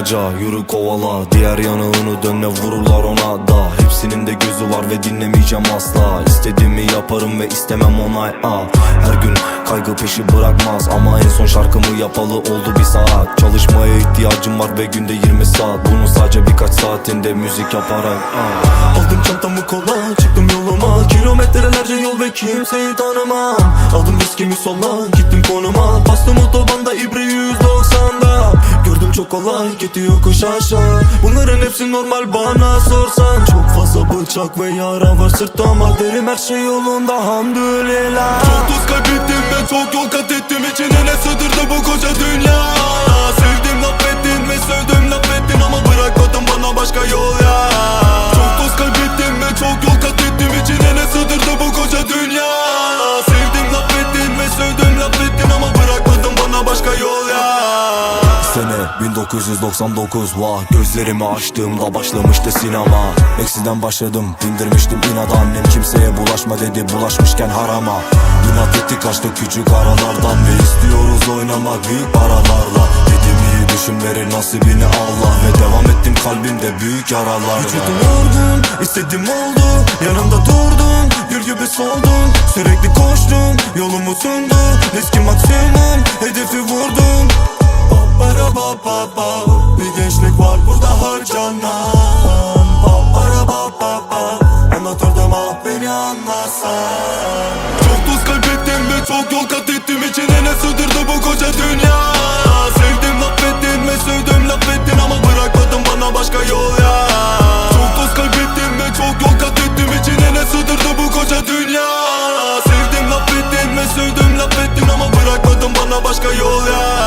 bulmaca Yürü kovala. Diğer yanağını dönme vururlar ona da. Hepsinin de gözü var ve dinlemeyeceğim asla. İstediğimi yaparım ve istemem onay ah. Her gün kaygı peşi bırakmaz Ama en son şarkımı yapalı oldu bir saat. Çalışmaya ihtiyacım var ve günde 20 saat. Bunun sadece birkaç saatinde müzik yaparak ah. Aldım çantamı kola çıktım yoluma. Kilometrelerce yol ve kimseyi tanımam. Aldım riskimi sola çok kolay gidiyor yokuş aşağı. Bunların hepsi normal bana sorsan. Çok fazla bıçak ve yara var sırtta ama derim her şey yolunda. Hamdülillah. Çok tuz kaybettim ve çok yol kat ettim. İçine ne sığdırdı bu 1999 vah Gözlerimi açtığımda başlamıştı sinema. Eksiden başladım bindirmiştim inat. Annem kimseye bulaşma dedi bulaşmışken harama. İnat ettik kaçtık küçük aralardan. Ve istiyoruz oynamak büyük paralarla. Dedim iyi düşün verir nasibini Allah. Ve devam ettim kalbimde büyük yaralar Vücudum yorgun istedim oldu. Yanımda durdun gül gibi soldun Sürekli koştum yolumu sundu Riski var burada harcanan. Bap para bap bap bap Anlatırdım ah beni anlasan. Çok dost kaybettim ve çok yol kat ettim. İçine ne sığdırdı bu koca dünya? Sevdim laf ettin ve sevdim laf ettin Ama bırakmadın bana başka yol ya. Çok dost kaybettim ve çok yol kat ettim. İçine ne sığdırdı bu koca dünya? Sevdim laf ettin ve sevdim laf ettin Ama bırakmadın bana başka yol ya.